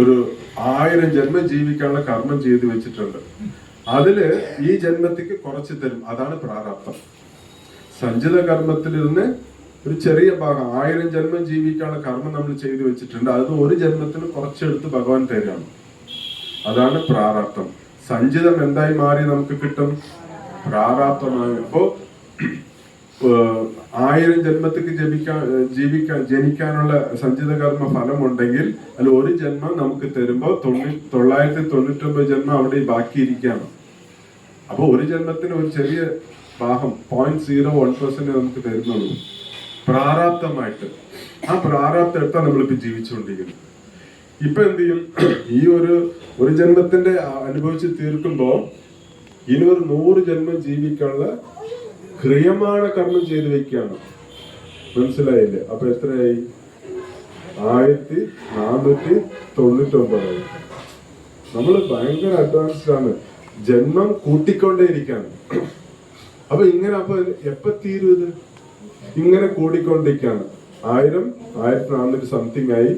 ഒരു ആയിരം ജന്മം ജീവിക്കാനുള്ള കർമ്മം ചെയ്തു വെച്ചിട്ടുണ്ട്. അതിൽ ഈ ജന്മത്തിക്ക് കുറച്ച് തരും. അതാണ് പ്രാരാബ്ദം. സഞ്ചിത കർമ്മത്തിൽ നിന്ന് ഒരു ചെറിയ ഭാഗം ആയിരം ജന്മം ജീവിക്കാനുള്ള കർമ്മം നമ്മൾ ചെയ്തു വെച്ചിട്ടുണ്ട്. അത് ഒരു ജന്മത്തിന് കുറച്ചെടുത്ത് ഭഗവാൻ തരാണ് അതാണ് പ്രാരാബ്ദം. സഞ്ചിതം എന്തായി മാറി നമുക്ക് കിട്ടും? പ്രാരാബ്ദമായി ഇപ്പോ ആയിരം ജന്മത്തേക്ക് ജപിക്കാൻ ജീവിക്കാൻ ജനിക്കാനുള്ള സഞ്ചിത കർമ്മ ഫലമുണ്ടെങ്കിൽ അതിൽ ഒരു ജന്മം നമുക്ക് തരുമ്പോൾ തൊണ്ണി തൊള്ളായിരത്തി തൊണ്ണൂറ്റൊമ്പത് ജന്മം അവിടെ ബാക്കിയിരിക്കുകയാണ്. അപ്പൊ ഒരു ജന്മത്തിന് ഒരു ചെറിയ ഭാഗം പോയിന്റ് സീറോ വൺ പെർസെന്റ് നമുക്ക് തരുന്നുള്ളൂ. പ്രാരാബ്ദമായിട്ട് ആ പ്രാരാബ്ധം എടുത്താൽ നമ്മളിപ്പോ ജീവിച്ചുകൊണ്ടിരിക്കുന്നത്. ഇപ്പൊ എന്ത് ചെയ്യും? ഈ ഒരു ഒരു ജന്മത്തിന്റെ അനുഭവിച്ച് തീർക്കുമ്പോൾ ഇനി ഒരു നൂറ് ജന്മം ജീവിക്കാനുള്ള ക്രിയമാണ കർമ്മം ചെയ്തു വെക്കുകയാണ്. മനസ്സിലായില്ലേ? അപ്പൊ എത്രയായി? ആയിരത്തി നാനൂറ്റി തൊണ്ണൂറ്റി ഒമ്പതായി നമ്മൾ ഭയങ്കര അഡ്വാൻസ്ഡ് ആണ്. ജന്മം കൂട്ടിക്കൊണ്ടേയിരിക്കാണ്. അപ്പൊ ഇങ്ങനെ അപ്പൊ എപ്പ തീരും ഇത്? ഇങ്ങനെ കൂടിക്കൊണ്ടിരിക്കാണ്. ആയിരം ആയിരത്തി നാനൂറ്റി സംതിങ് ആയി.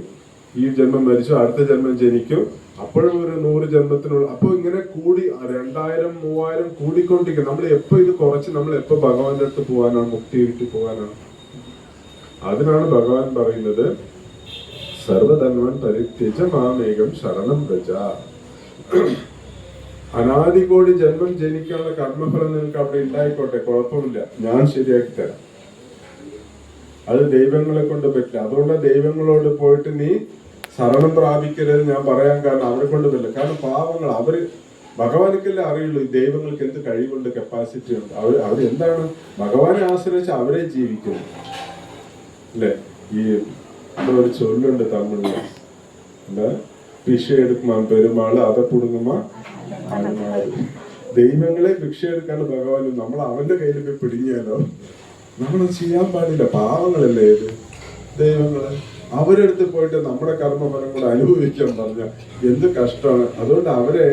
ഈ ജന്മം മരിച്ചു അടുത്ത ജന്മം ജനിക്കും. അപ്പോഴും ഒരു നൂറ് ജന്മത്തിനുള്ള അപ്പൊ ഇങ്ങനെ കൂടി രണ്ടായിരം മൂവായിരം കൂടിക്കൊണ്ടിരിക്കും നമ്മൾ എപ്പോ ഇത് കുറച്ച് നമ്മൾ എപ്പോ ഭഗവാന്റെ അടുത്ത് പോകാനാണ് മുക്തി കിട്ടി പോകാനാണ്? അതിനാണ് ഭഗവാൻ പറയുന്നത് സർവധന്വൻ പരിത്യജ മാമേകം ശരണം ഗജ അനാദി കോടി ജന്മം ജനിക്കാനുള്ള കർമ്മഫലം നിങ്ങൾക്ക് അവിടെ ഉണ്ടായിക്കോട്ടെ കുഴപ്പമില്ല ഞാൻ ശരിയാക്കി തരാം. അത് ദൈവങ്ങളെ കൊണ്ട് പറ്റില്ല. അതുകൊണ്ട് ദൈവങ്ങളോട് പോയിട്ട് നീ ശരണം പ്രാപിക്കരുത് ഞാൻ പറയാൻ കാരണം അവരെ കൊണ്ട് പറ്റില്ല കാരണം പാവങ്ങൾ അവർ ഭഗവാനിക്കല്ലേ അറിയുള്ളൂ ഈ ദൈവങ്ങൾക്ക് എന്ത് കഴിവുണ്ട് കപ്പാസിറ്റി ഉണ്ട്. അവർ അവരെന്താണ് ഭഗവാനെ ആശ്രയിച്ച് അവരെ ജീവിക്കുന്നു അല്ലേ? ഈ ഒരു ചൊല്ലുണ്ട് തമിഴിൽ. എന്താ? ഭിക്ഷ എടുക്കുമാ പെരുമാൾ അത പുടുങ്ങുമാ. ദൈവങ്ങളെ ഭിക്ഷ എടുക്കാണ്ട് ഭഗവാൻ നമ്മൾ അവന്റെ കയ്യിൽ പോയി പിടിഞ്ഞാലോ നമ്മൾ ചെയ്യാൻ പാടില്ല. പാവങ്ങളല്ലേ ഇത്? ദൈവങ്ങൾ. അവരെടുത്ത് പോയിട്ട് നമ്മുടെ കർമ്മഫലം കൂടെ അനുഭവിക്കാൻ പറഞ്ഞ എന്ത് കഷ്ടമാണ്. അതുകൊണ്ട് അവരെ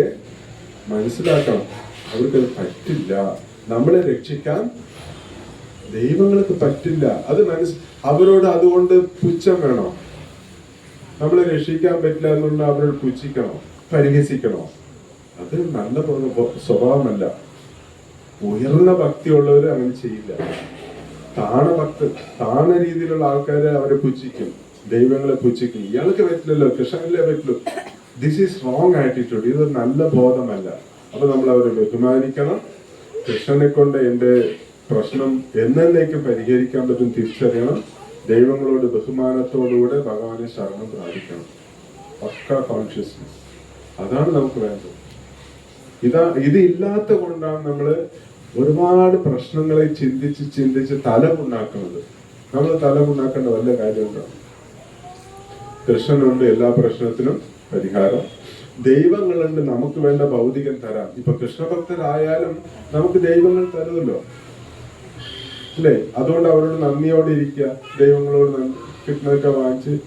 മനസ്സിലാക്കണം. അവർക്കത് പറ്റില്ല. നമ്മളെ രക്ഷിക്കാൻ ദൈവങ്ങൾക്ക് പറ്റില്ല. അത് മനസ് അവരോട് അതുകൊണ്ട് പുച്ഛം വേണോ? നമ്മളെ രക്ഷിക്കാൻ പറ്റില്ല എന്നുള്ള അവരോട് പുച്ഛിക്കണോ? പരിഹസിക്കണോ? അത് നല്ല സ്വഭാവമല്ല. ഉയർന്ന ഭക്തിയുള്ളവർ അങ്ങനെ ചെയ്യില്ല. താണ ഭക്ത താണ രീതിയിലുള്ള ആൾക്കാരെ അവരെ പുച്ഛിക്കും. ദൈവങ്ങളെ പുച്ഛിക്കും ഇയാൾക്ക് പറ്റില്ലല്ലോ കൃഷ്ണനല്ലേ പറ്റുള്ളൂ ദിസ് ഈസ് റോങ് ആറ്റിറ്റ്യൂഡ് ഇതൊരു നല്ല ബോധമല്ല. അപ്പൊ നമ്മൾ അവരെ ബഹുമാനിക്കണം. കൃഷ്ണനെ കൊണ്ട് എന്റെ പ്രശ്നം എന്നേക്കും പരിഹരിക്കാൻ പറ്റും തിരിച്ചറിയണം. ദൈവങ്ങളോട് ബഹുമാനത്തോടുകൂടെ ഭഗവാനെ ശരണം പ്രാപിക്കണം. പക്ക കോൺഷ്യസ്നസ് അതാണ് നമുക്ക് വേണ്ടത്. ഇതാ ഇത് ഇല്ലാത്ത കൊണ്ടാണ് നമ്മൾ ഒരുപാട് പ്രശ്നങ്ങളെ ചിന്തിച്ച് ചിന്തിച്ച് തലമുണ്ടാക്കുന്നത്. നമ്മൾ തലമുണ്ടാക്കേണ്ട വല്ല കാര്യമുണ്ടാവും കൃഷ്ണനുണ്ട് എല്ലാ പ്രശ്നത്തിനും പരിഹാരം. ദൈവങ്ങളുണ്ട് നമുക്ക് വേണ്ട ഭൗതികം തരാം. ഇപ്പൊ കൃഷ്ണഭക്തരായാലും നമുക്ക് ദൈവങ്ങൾ തരുമല്ലോ. അല്ലേ? അതുകൊണ്ട് അവരോട് നന്ദിയോടെ ഇരിക്കുക. ദൈവങ്ങളോട് കിട്ടുന്നതൊക്കെ വാങ്ങിച്ച്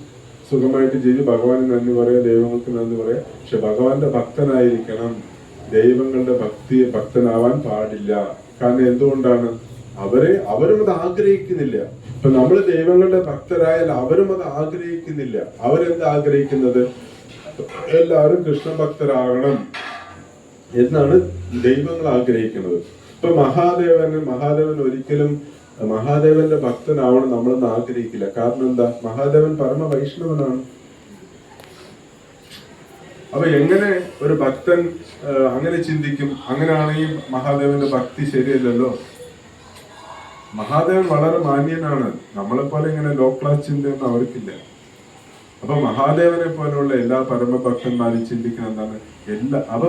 സുഖമായിട്ട് ജീവി. ഭഗവാന് നന്ദി പറയാം ദൈവങ്ങൾക്ക് നന്ദി പറയാം. പക്ഷെ ഭഗവാന്റെ ഭക്തനായിരിക്കണം. ദൈവങ്ങളുടെ ഭക്തി ഭക്തനാവാൻ പാടില്ല. കാരണം എന്തുകൊണ്ടാണ്? അവരെ അവരും അത് ആഗ്രഹിക്കുന്നില്ല. ഇപ്പൊ നമ്മൾ ദൈവങ്ങളുടെ ഭക്തരായാൽ അവരും അത് ആഗ്രഹിക്കുന്നില്ല. അവരെന്ത് ആഗ്രഹിക്കുന്നത്? എല്ലാവരും കൃഷ്ണഭക്തരാകണം എന്നാണ് ദൈവങ്ങൾ ആഗ്രഹിക്കുന്നത്. ഇപ്പൊ മഹാദേവൻ മഹാദേവൻ ഒരിക്കലും മഹാദേവന്റെ ഭക്തനാവണം നമ്മളൊന്നും ആഗ്രഹിക്കില്ല. കാരണം എന്താ? മഹാദേവൻ പരമ വൈഷ്ണവനാണ് അപ്പൊ എങ്ങനെ ഒരു ഭക്തൻ അങ്ങനെ ചിന്തിക്കും? അങ്ങനെയാണെങ്കിൽ മഹാദേവന്റെ ഭക്തി ശരിയല്ലല്ലോ? മഹാദേവൻ വളരെ മാന്യനാണ്. നമ്മളെ പോലെ ഇങ്ങനെ ലോ ക്ലാസ് ചിന്തയൊന്നും അവർക്കില്ല. അപ്പൊ മഹാദേവനെ പോലെയുള്ള എല്ലാ പരമഭക്തന്മാരും ചിന്തിക്കുന്ന എന്താണ്? എല്ലാ അപ്പൊ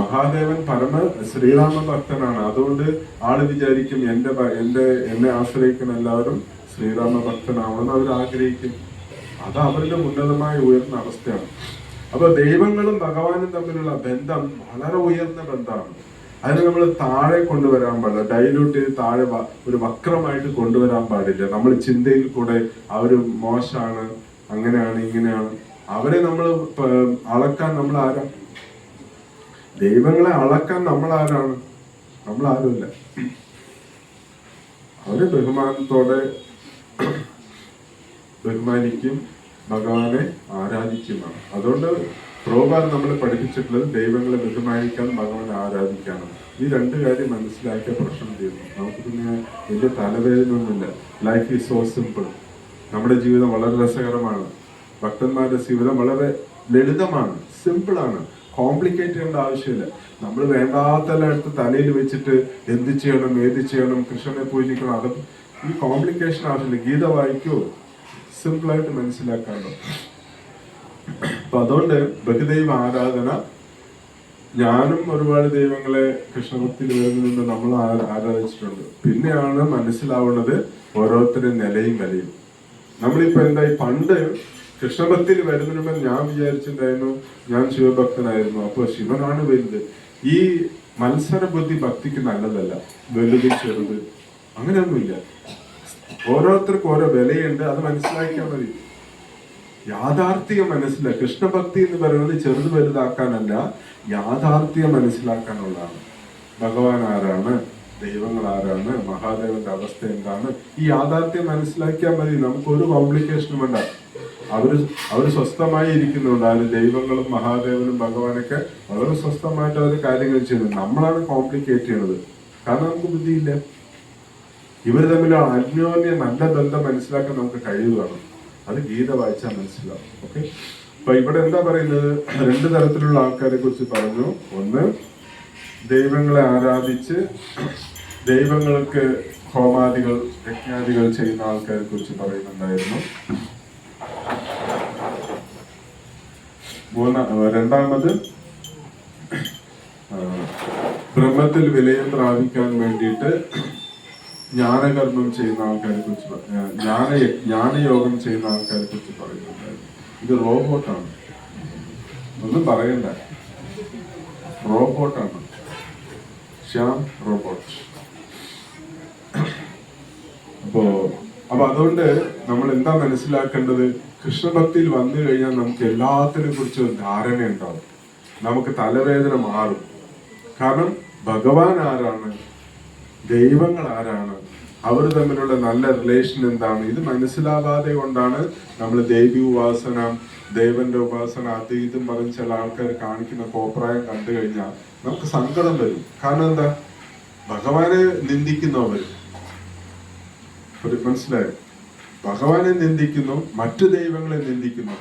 മഹാദേവൻ പരമ ശ്രീരാമ ഭക്തനാണ്. അതുകൊണ്ട് ആൾ വിചാരിക്കും എന്റെ എന്റെ എന്നെ ആശ്രയിക്കുന്ന എല്ലാവരും ശ്രീരാമ ഭക്തനാവണമെന്ന് അവർ ആഗ്രഹിക്കും അത് അവരുടെ ഉന്നതമായ ഉയർന്ന അവസ്ഥയാണ്. അപ്പൊ ദൈവങ്ങളും ഭഗവാനും തമ്മിലുള്ള ബന്ധം വളരെ ഉയർന്ന ബന്ധമാണ്. അതിനെ നമ്മൾ താഴെ കൊണ്ടുവരാൻ പാടില്ല. ഡൈലൂട്ട് ചെയ്ത് താഴെ ഒരു വക്രമായിട്ട് കൊണ്ടുവരാൻ പാടില്ല. നമ്മൾ ചിന്തയിൽ കൂടെ അവർ മോശമാണ് അങ്ങനെയാണ് ഇങ്ങനെയാണ്. അവരെ നമ്മൾ അളക്കാൻ നമ്മൾ ആരാ? ദൈവങ്ങളെ അളക്കാൻ നമ്മൾ ആരാണ്? നമ്മൾ ആരുമില്ല. അവരെ ബഹുമാനത്തോടെ ബഹുമാനിക്കും ഭഗവാനെ ആരാധിക്കുന്നതാണ് അതുകൊണ്ട് പ്രോബാർ നമ്മൾ പഠിപ്പിച്ചിട്ടുള്ളത് ദൈവങ്ങളെ ബഹുമാനിക്കാൻ ഭഗവാനെ ആരാധിക്കാനും. ഈ രണ്ട് കാര്യം മനസ്സിലാക്കിയ പ്രശ്നം തീർന്നു. നമുക്ക് പിന്നെ വലിയ തലവേദനയൊന്നുമില്ല. ലൈഫ് ഈസ് സോ സിമ്പിൾ നമ്മുടെ ജീവിതം വളരെ രസകരമാണ്. ഭക്തന്മാരുടെ ജീവിതം വളരെ ലളിതമാണ് സിമ്പിളാണ് കോംപ്ലിക്കേറ്റ് ചെയ്യേണ്ട ആവശ്യമില്ല. നമ്മൾ വേണ്ടാത്ത എടുത്ത് തലയിൽ വെച്ചിട്ട് എന്ത് ചെയ്യണം ഏത് ചെയ്യണം കൃഷ്ണനെ പൂജിക്കണം അത് ഈ കോംപ്ലിക്കേഷൻ ആവശ്യമില്ല. ഗീത വായിക്കോ. സിമ്പിളായിട്ട് മനസ്സിലാക്കാമല്ലോ അപ്പൊ അതുകൊണ്ട് ബഹുദൈവ ആരാധന ഞാനും ഒരുപാട് ദൈവങ്ങളെ കൃഷ്ണഭക്തിയിൽ വരുന്നുണ്ട് നമ്മൾ ആരാധിച്ചിട്ടുണ്ട്. പിന്നെയാണ് മനസ്സിലാവുന്നത് ഓരോരുത്തരുടെ നിലയും വിലയും. നമ്മളിപ്പോ എന്തായി പണ്ട് കൃഷ്ണഭക്തിയിൽ വരുന്നതിന് ഞാൻ വിചാരിച്ചിട്ടുണ്ടായിരുന്നു ഞാൻ ശിവഭക്തനായിരുന്നു അപ്പൊ ശിവനാണ് വലുത്. ഈ മത്സര ബുദ്ധി ഭക്തിക്ക് നല്ലതല്ല വലുത് ചെറുത് അങ്ങനെയൊന്നുമില്ല. ഓരോരുത്തർക്കും ഓരോ വിലയുണ്ട് അത് മനസ്സിലാക്കിയാൽ മതി. യാഥാർത്ഥ്യം മനസ്സില. കൃഷ്ണഭക്തി എന്ന് പറയുന്നത് ചെറുത് വലുതാക്കാനല്ല യാഥാർത്ഥ്യം മനസ്സിലാക്കാനുള്ളതാണ്. ഭഗവാൻ ആരാണ്? ദൈവങ്ങൾ ആരാണ്? മഹാദേവന്റെ അവസ്ഥ എന്താണ്? ഈ യാഥാർത്ഥ്യം മനസ്സിലാക്കിയാൽ മതി. നമുക്ക് ഒരു കോംപ്ലിക്കേഷനും വേണ്ട. അവർ അവർ സ്വസ്ഥമായി ഇരിക്കുന്നുണ്ട്. അതിൽ ദൈവങ്ങളും മഹാദേവനും ഭഗവാനൊക്കെ വളരെ സ്വസ്ഥമായിട്ട് അവർ കാര്യങ്ങൾ ചെയ്യുന്നത് നമ്മളാണ് കോംപ്ലിക്കേറ്റ് ചെയ്യണത്. കാരണം നമുക്ക് ബുദ്ധിയില്ല. ഇവർ തമ്മിൽ അന്യോന്യ നല്ല ബന്ധം മനസ്സിലാക്കാൻ നമുക്ക് കഴിയുകയാണ് അത് ഗീത വായിച്ചാൽ മനസ്സിലാവും. ഓക്കെ അപ്പൊ ഇവിടെ എന്താ പറയുന്നത്? രണ്ട് തരത്തിലുള്ള ആൾക്കാരെ കുറിച്ച് പറഞ്ഞു. ഒന്ന് ദൈവങ്ങളെ ആരാധിച്ച് ദൈവങ്ങൾക്ക് ഹോമാദികൾ യജ്ഞാദികൾ ചെയ്യുന്ന ആൾക്കാരെ കുറിച്ച് പറയുന്നുണ്ടായിരുന്നു. രണ്ടാമത് ബ്രഹ്മത്തിൽ വിലയം പ്രാപിക്കാൻ വേണ്ടിയിട്ട് ജ്ഞാനകർമ്മം ചെയ്യുന്ന ആൾക്കാരെ കുറിച്ച് ജ്ഞാന ജ്ഞാനയോഗം ചെയ്യുന്ന ആൾക്കാരെ കുറിച്ച് പറയുന്നുണ്ടായിരുന്നു ഇത് റോബോട്ടാണ്. ഒന്നും പറയണ്ട. റോബോട്ടാണ്. ശ്യാം റോബോട്ട്. അപ്പോ അപ്പൊ അതുകൊണ്ട് നമ്മൾ എന്താ മനസ്സിലാക്കേണ്ടത്? കൃഷ്ണഭക്തിയിൽ വന്നു കഴിഞ്ഞാൽ നമുക്ക് എല്ലാത്തിനെ കുറിച്ച് ഒരു ധാരണ ഉണ്ടാവും. നമുക്ക് തലവേദന മാറും. കാരണം ഭഗവാൻ ആരാണ്? ദൈവങ്ങൾ ആരാണ് അവർ തമ്മിലുള്ള നല്ല റിലേഷൻ എന്താണ്? ഇത് മനസ്സിലാവാതെ കൊണ്ടാണ് നമ്മൾ ദേവി ഉപാസന ദേവന്റെ ഉപാസന അത് ഇതും പറഞ്ഞ് ചില ആൾക്കാർ കാണിക്കുന്ന കോപ്രായം കണ്ടു കഴിഞ്ഞാൽ നമുക്ക് സങ്കടം വരും. കാരണം എന്താ? ഭഗവാനെ നിന്ദിക്കുന്നു അവർ ഒരു മനസ്സിലായോ? ഭഗവാനെ നിന്ദിക്കുന്നു മറ്റു ദൈവങ്ങളെ നിന്ദിക്കുന്നു.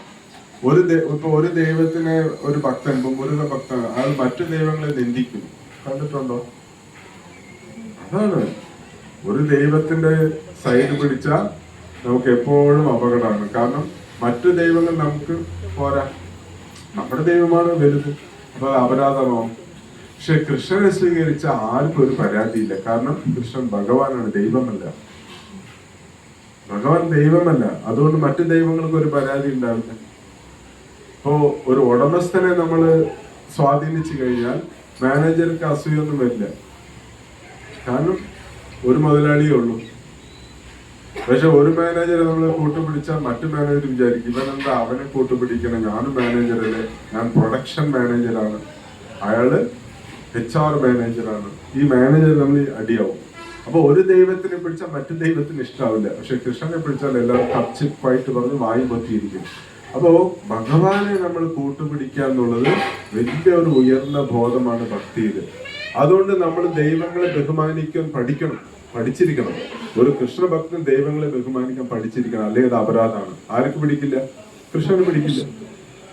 ഒരു ഇപ്പൊ ഒരു ദൈവത്തിനെ ഒരു ഭക്തൻ മുരുക ഭക്തൻ അയാൾ മറ്റു ദൈവങ്ങളെ നിന്ദിക്കുന്നു. കണ്ടിട്ടുണ്ടോ? അതാണ്. ഒരു ദൈവത്തിന്റെ സൈഡ് പിടിച്ചാൽ നമുക്ക് എപ്പോഴും അപകടമാണ്. കാരണം മറ്റു ദൈവങ്ങൾ നമുക്ക് പോരാ. നമ്മുടെ ദൈവമാണ് വലുത്. അപ്പൊ അപരാധമാവും. പക്ഷെ കൃഷ്ണനെ സ്വീകരിച്ച ആർക്കും ഒരു പരാതിയില്ല. കാരണം കൃഷ്ണൻ ഭഗവാനാണ് ദൈവമല്ല. ഭഗവാൻ ദൈവമല്ല. അതുകൊണ്ട് മറ്റു ദൈവങ്ങൾക്ക് ഒരു പരാതി ഉണ്ടാവില്ല. ഇപ്പോ ഒരു ഉടമസ്ഥനെ നമ്മൾ സ്വാധീനിച്ചു കഴിഞ്ഞാൽ മാനേജർക്ക് അസൂയൊന്നും വരില്ല. കാരണം ഒരു മുതലാളിയേ ഉള്ളൂ. പക്ഷെ ഒരു മാനേജറെ നമ്മൾ കൂട്ടുപിടിച്ചാൽ മറ്റു മാനേജർ വിചാരിക്കും ഇവൻ എന്താ അവനെ കൂട്ടുപിടിക്കണം ഞാനും മാനേജറല്ലേ ഞാൻ പ്രൊഡക്ഷൻ മാനേജറാണ് അയാൾ എച്ച് ആർ മാനേജറാണ് ഈ മാനേജർ നമ്മൾ അടിയാവും. അപ്പൊ ഒരു ദൈവത്തിനെ പിടിച്ചാൽ മറ്റു ദൈവത്തിന് ഇഷ്ടാവില്ല. പക്ഷെ കൃഷ്ണനെ പിടിച്ചാൽ എല്ലാവരും കച്ചിപ്പായിട്ട് പറഞ്ഞ് വായി പൊത്തിയിരിക്കും. അപ്പോ ഭഗവാനെ നമ്മൾ കൂട്ടുപിടിക്കുക എന്നുള്ളത് വലിയ ഒരു ഉയർന്ന ബോധമാണ് ഭക്തിയിൽ. അതുകൊണ്ട് നമ്മൾ ദൈവങ്ങളെ ബഹുമാനിക്കാൻ പഠിക്കണം പഠിച്ചിരിക്കണം. ഒരു കൃഷ്ണഭക്തൻ ദൈവങ്ങളെ ബഹുമാനിക്കാൻ പഠിച്ചിരിക്കണം. അല്ലെങ്കിൽ അത് അപരാധമാണ്. ആർക്ക് പിടിക്കില്ല? കൃഷ്ണന് പിടിക്കില്ല.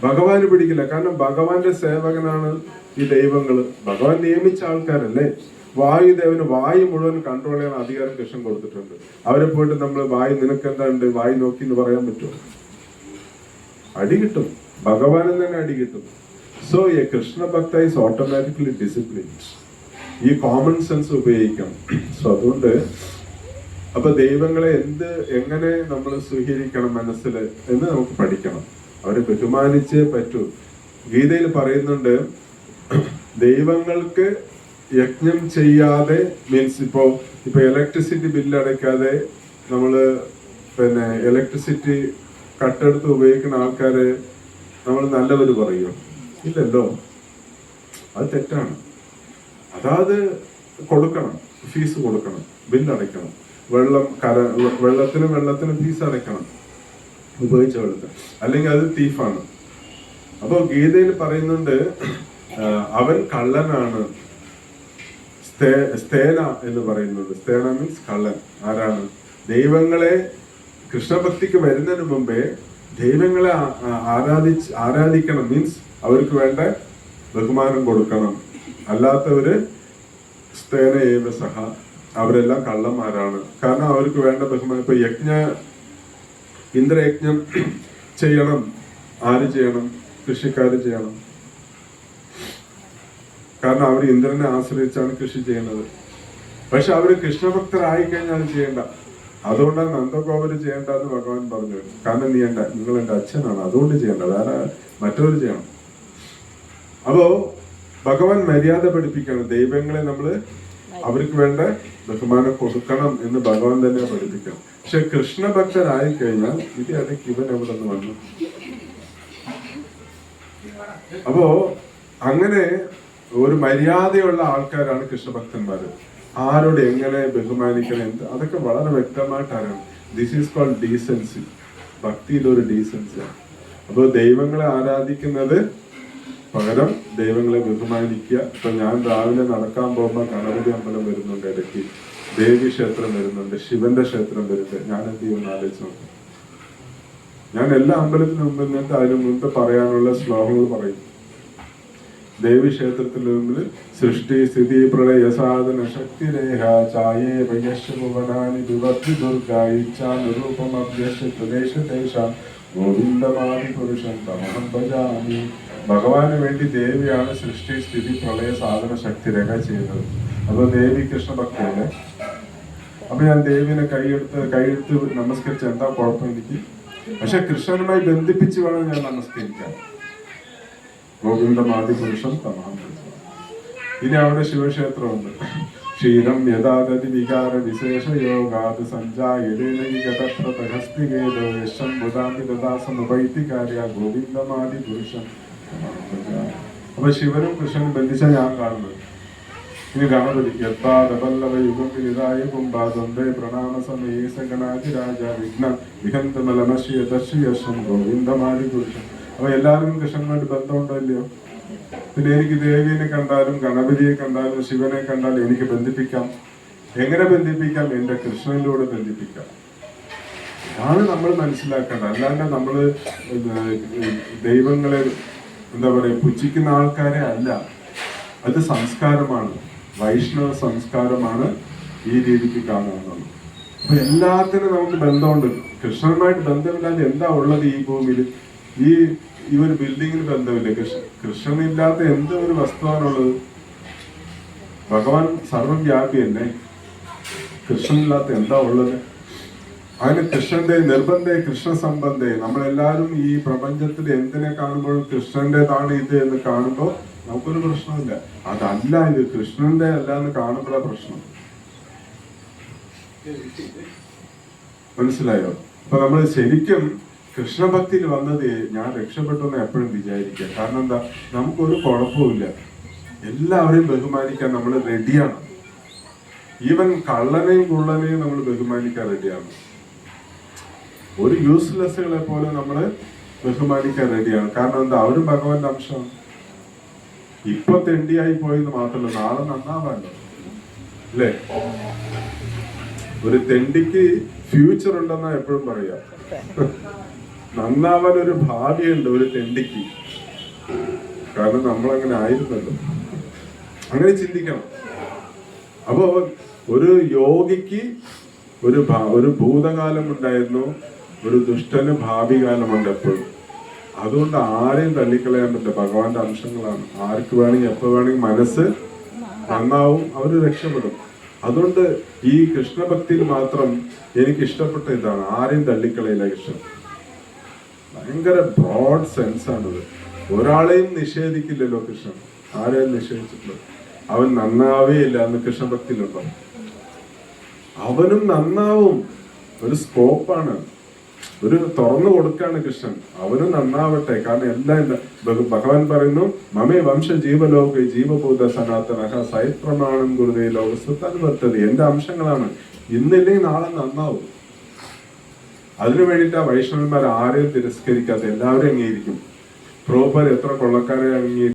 ഭഗവാന് പിടിക്കില്ല. കാരണം ഭഗവാന്റെ സേവകനാണ് ഈ ദൈവങ്ങൾ. ഭഗവാൻ നിയമിച്ച ആൾക്കാരല്ലേ? വായുദേവന് വായു മുഴുവൻ കൺട്രോൾ ചെയ്യാൻ അധികാരം കൃഷ്ണൻ കൊടുത്തിട്ടുണ്ട്. അവരെ പോയിട്ട് നമ്മൾ വായു നിനക്ക് എന്താ ഉണ്ട് വായു നോക്കി എന്ന് പറയാൻ പറ്റുമോ? അടി കിട്ടും. ഭഗവാനിൽ തന്നെ അടി കിട്ടും. So a Krishna bhakta is automatically disciplined ഈ കോമൺ സെൻസ് ഉപയോഗിക്കാം. സോ അതുകൊണ്ട് അപ്പൊ ദൈവങ്ങളെ എന്ത് എങ്ങനെ നമ്മൾ സ്വീകരിക്കണം മനസ്സിൽ എന്ന് നമുക്ക് പഠിക്കണം. അവരെ ബഹുമാനിച്ചേ പറ്റൂ. ഗീതയിൽ പറയുന്നുണ്ട് ദൈവങ്ങൾക്ക് യജ്ഞം ചെയ്യാതെ മീൻസ് ഇപ്പോ ഇപ്പൊ ഇലക്ട്രിസിറ്റി ബില്ല് അടയ്ക്കാതെ നമ്മൾ പിന്നെ ഇലക്ട്രിസിറ്റി കട്ടെടുത്ത് ഉപയോഗിക്കുന്ന ആൾക്കാരെ നമ്മൾ നല്ലവര് പറയും? ഇല്ലല്ലോ. അത് തെറ്റാണ്. അതാത് കൊടുക്കണം ഫീസ് കൊടുക്കണം ബില്ല് അടയ്ക്കണം. വെള്ളം കര വെള്ളത്തിന് വെള്ളത്തിന് ഫീസ് അടയ്ക്കണം. ഉപയോഗിച്ച വെള്ളത്തിൽ. അല്ലെങ്കിൽ അത് തീഫാണ്. അപ്പോൾ ഗീതയിൽ പറയുന്നുണ്ട് അവൻ കള്ളനാണ്. സ്തേ- സ്തേന എന്ന് പറയുന്നുണ്ട്. സ്തേന മീൻസ് കള്ളൻ. ആരാണ്? ദൈവങ്ങളെ കൃഷ്ണഭക്തിക്ക് വരുന്നതിന് മുമ്പേ ദൈവങ്ങളെ ആരാധിച്ച് ആരാധിക്കണം. മീൻസ് അവർക്ക് വേണ്ട ബഹുമാനം കൊടുക്കണം. അല്ലാത്തവര് സ്തേന ഏവ സഹ. അവരെല്ലാം കള്ളന്മാരാണ്. കാരണം അവർക്ക് വേണ്ട ബഹുമാനം. ഇപ്പൊ യജ്ഞ ഇന്ദ്രയജ്ഞം ചെയ്യണം. ആര് ചെയ്യണം? കൃഷിക്കാര് ചെയ്യണം. കാരണം അവർ ഇന്ദ്രനെ ആശ്രയിച്ചാണ് കൃഷി ചെയ്യുന്നത്. പക്ഷെ അവർ കൃഷ്ണഭക്തരായി കഴിഞ്ഞാൽ ചെയ്യേണ്ട. അതുകൊണ്ടാണ് നന്ദഗോപര് ചെയ്യേണ്ട എന്ന് ഭഗവാൻ പറഞ്ഞു. കാരണം നീ എന്റെ നിങ്ങൾ എന്റെ അച്ഛനാണ്. അതുകൊണ്ട് ചെയ്യേണ്ട. വേറെ മറ്റൊരു ചെയ്യണം. അപ്പോ ഭഗവാൻ മര്യാദ പഠിപ്പിക്കണം. ദൈവങ്ങളെ നമ്മൾ അവർക്ക് വേണ്ട ബഹുമാനം കൊടുക്കണം എന്ന് ഭഗവാൻ തന്നെ പഠിപ്പിക്കണം. പക്ഷെ കൃഷ്ണഭക്തനായി കഴിഞ്ഞാൽ ഇത് ഇടയ്ക്ക് ഇവൻ എവിടെ നിന്ന് വന്നു? അപ്പോ അങ്ങനെ ഒരു മര്യാദയുള്ള ആൾക്കാരാണ് കൃഷ്ണഭക്തന്മാര് ആരോട് എങ്ങനെ ബഹുമാനിക്കണം എന്ത്? അതൊക്കെ വളരെ വ്യക്തമായിട്ട് അറിയണം ദിസ് ഈസ് കോൾഡ് ഡീസൻസി ഭക്തിയിലൊരു ഡീസൻസി അപ്പോൾ ദൈവങ്ങളെ ആരാധിക്കുന്നത് പകരം ദൈവങ്ങളെ ബഹുമാനിക്കുക. ഇപ്പൊ ഞാൻ രാവിലെ നടക്കാൻ പോകുന്ന ഗണപതി അമ്പലം വരുന്നുണ്ട് ഇടയ്ക്ക് ദേവി ക്ഷേത്രം വരുന്നുണ്ട് ശിവന്റെ ക്ഷേത്രം വരുന്നുണ്ട്. ഞാൻ എന്ത് ചെയ്യുമെന്ന് ആലോചിച്ച് നോക്കും. ഞാൻ എല്ലാ അമ്പലത്തിനും മുമ്പിൽ നിന്നിട്ട് അതിന് മുൻപ് പറയാനുള്ള ശ്ലോകങ്ങൾ പറയും. ദേവി ക്ഷേത്രത്തിൽ മുമ്പിൽ സൃഷ്ടി സ്ഥിതി പ്രളയ സാധന ശക്തി രേഖ ചായേ വയശ്വനാനി വിവർത്തി ദുർഗ ഇച്ഛാനുരൂപം അഭ്യക്ഷ ദേശ പുരുഷൻ തമഹം ഭജാമി. ഭഗവാന് വേണ്ടി ദേവിയാണ് സൃഷ്ടി സ്ഥിതി പ്രളയ സാധന ശക്തി രേഖ ചെയ്തത് അപ്പൊ ദേവി കൃഷ്ണ ഭക്തയല്ലേ അപ്പൊ ഞാൻ ദേവിനെ കൈയെടുത്ത് കൈയെടുത്ത് നമസ്കരിച്ച എന്താ കുഴപ്പം എനിക്ക്? പക്ഷെ കൃഷ്ണനുമായി ബന്ധിപ്പിച്ച് വേണം ഞാൻ നമസ്കരിക്കാൻ. ഗോവിന്ദമാതി പുരുഷം തമാം ഇനി അവിടെ ശിവക്ഷേത്രമുണ്ട്. ക്ഷീരം യഥാതതി വികാര വിശേഷ യോഗാത് സഞ്ജായതേനഗതപ്രതഹസ്തികേതോ യശം ബുധാതി ദദാസമുപൈതി കാര്യ ഗോവിന്ദമാതി പുരുഷം അപ്പൊ ശിവനും കൃഷ്ണനും ബന്ധിച്ച ഞാൻ കാണുന്നത്. ഇനി ഗണപതി യഥാദപല്ലവ യുഗം വിനിതായ കുംഭാദ്വന്ദ്വേ പ്രണാമ സമയേ സഗണാതിരാജ വിഘ്ന വിഹന്തമലമശിയ ദർശയശം ഗോവിന്ദമാരി പുരുഷൻ. അപ്പൊ എല്ലാവർക്കും കൃഷ്ണനുമായിട്ട് ബന്ധമുണ്ടോ ഇല്ലയോ? പിന്നെ എനിക്ക് ദേവിയെ കണ്ടാലും ഗണപതിയെ കണ്ടാലും ശിവനെ കണ്ടാലും എനിക്ക് ബന്ധിപ്പിക്കാം. എങ്ങനെ ബന്ധിപ്പിക്കാം? എന്റെ കൃഷ്ണനിലൂടെ ബന്ധിപ്പിക്കാം. അതാണ് നമ്മൾ മനസ്സിലാക്കേണ്ടത്. അല്ലാണ്ട് നമ്മൾ ദൈവങ്ങളെ എന്താ പറയാ പുച്ഛിക്കുന്ന ആൾക്കാരെ അല്ല. അത് സംസ്കാരമാണ്. വൈഷ്ണവ സംസ്കാരമാണ് ഈ രീതിക്ക് കാണുന്നത് അപ്പൊ എല്ലാത്തിനും നമുക്ക് ബന്ധമുണ്ട്. കൃഷ്ണനുമായിട്ട് ബന്ധമില്ലാതെ എന്താ ഉള്ളത് ഈ ഭൂമിയിൽ? ഈ ഈ ഒരു ബിൽഡിങ്ങിന് ബന്ധമില്ല. കൃഷ്ണ കൃഷ്ണനില്ലാത്ത എന്ത് ഒരു വസ്തുവാണുള്ളത്? ഭഗവാൻ സർവവ്യാപിയല്ലേ കൃഷ്ണനില്ലാത്ത എന്താ ഉള്ളത്? അതിന് കൃഷ്ണന്റെ നിർബന്ധേ കൃഷ്ണ സംബന്ധേ നമ്മളെല്ലാരും ഈ പ്രപഞ്ചത്തിൽ എന്തിനെ കാണുമ്പോഴും കൃഷ്ണന്റേതാണ് ഇത് എന്ന് കാണുമ്പോൾ നമുക്കൊരു പ്രശ്നമില്ല അതല്ല ഇത്. കൃഷ്ണന്റെ അല്ല എന്ന് കാണുമ്പോഴാ പ്രശ്നം. മനസ്സിലായോ? അപ്പൊ നമ്മൾ ശരിക്കും കൃഷ്ണഭക്തിയിൽ വന്നത് ഞാൻ രക്ഷപ്പെട്ടു എന്ന് എപ്പോഴും വിചാരിക്കുക. കാരണം എന്താ? നമുക്കൊരു കുഴപ്പമില്ല എല്ലാവരെയും ബഹുമാനിക്കാൻ നമ്മൾ റെഡിയാണ് ഈവൻ കള്ളനെയും കുള്ളനെയും നമ്മൾ ബഹുമാനിക്കാൻ റെഡിയാണ് ഒരു യൂസ്ലെസ്സുകളെ പോലെ നമ്മൾ ബഹുമാനിക്കാൻ റെഡിയാണ് കാരണം എന്താ? അവരും ഭഗവാന്റെ അംശമാണ്. ഇപ്പൊ തെണ്ടിയായി പോയെന്ന് മാത്രമല്ല നാളെ നന്നാവാല്ലോ. അല്ലേ? ഒരു തെണ്ടിക്ക് ഫ്യൂച്ചർ ഉണ്ടെന്നാ എപ്പോഴും പറയാ. നന്നാവാൻ ഒരു ഭാവിയുണ്ട് ഒരു തെണ്ടിക്ക്. കാരണം നമ്മൾ അങ്ങനെ ആയിരുന്നല്ലോ. അങ്ങനെ ചിന്തിക്കണം. അപ്പോ ഒരു യോഗിക്ക് ഒരു ഒരു ഭൂതകാലം ഉണ്ടായിരുന്നു. ഒരു ദുഷ്ടന് ഭാവി കാലമുണ്ട് എപ്പോഴും. അതുകൊണ്ട് ആരെയും തള്ളിക്കളയാൻ പറ്റില്ല ഭഗവാന്റെ അംശങ്ങളാണ്. ആർക്ക് വേണമെങ്കിൽ എപ്പോൾ വേണമെങ്കിൽ മനസ്സ് നന്നാവും അവർ രക്ഷപ്പെടും. അതുകൊണ്ട് ഈ കൃഷ്ണഭക്തിയിൽ മാത്രം എനിക്ക് ഇഷ്ടപ്പെട്ട ഇതാണ്. ആരെയും തള്ളിക്കളയില്ല കൃഷ്ണൻ. ഭയങ്കര ബ്രോഡ് സെൻസ് ഒരാളെയും നിഷേധിക്കില്ലല്ലോ കൃഷ്ണൻ. ആരെയും നിഷേധിച്ചിട്ടില്ല. അവൻ നന്നാവേ ഇല്ല എന്ന് കൃഷ്ണഭക്തിയിലുണ്ടോ അവനും നന്നാവും. ഒരു സ്കോപ്പാണ് ഒരു തുറന്നു കൊടുക്കാണ് കൃഷ്ണൻ. അവനും നന്നാവട്ടെ. കാരണം എല്ലാം ഭഗവാൻ പറയുന്നു മമേ വംശ ജീവലോക ജീവഭൂത സനാതന സൈപ്രമാണം ഗുരുതേ വർത്തത് എന്റെ അംശങ്ങളാണ്. ഇന്നില്ലെങ്കിൽ നാളെ നന്നാവും. അതിനു വേണ്ടിയിട്ട് ആ വൈഷ്ണവന്മാർ ആരെയും തിരസ്കരിക്കാതെ എല്ലാവരും അംഗീകരിക്കും പ്രോപ്പർ എത്ര കൊള്ളക്കാരെ അംഗീകരിക്കും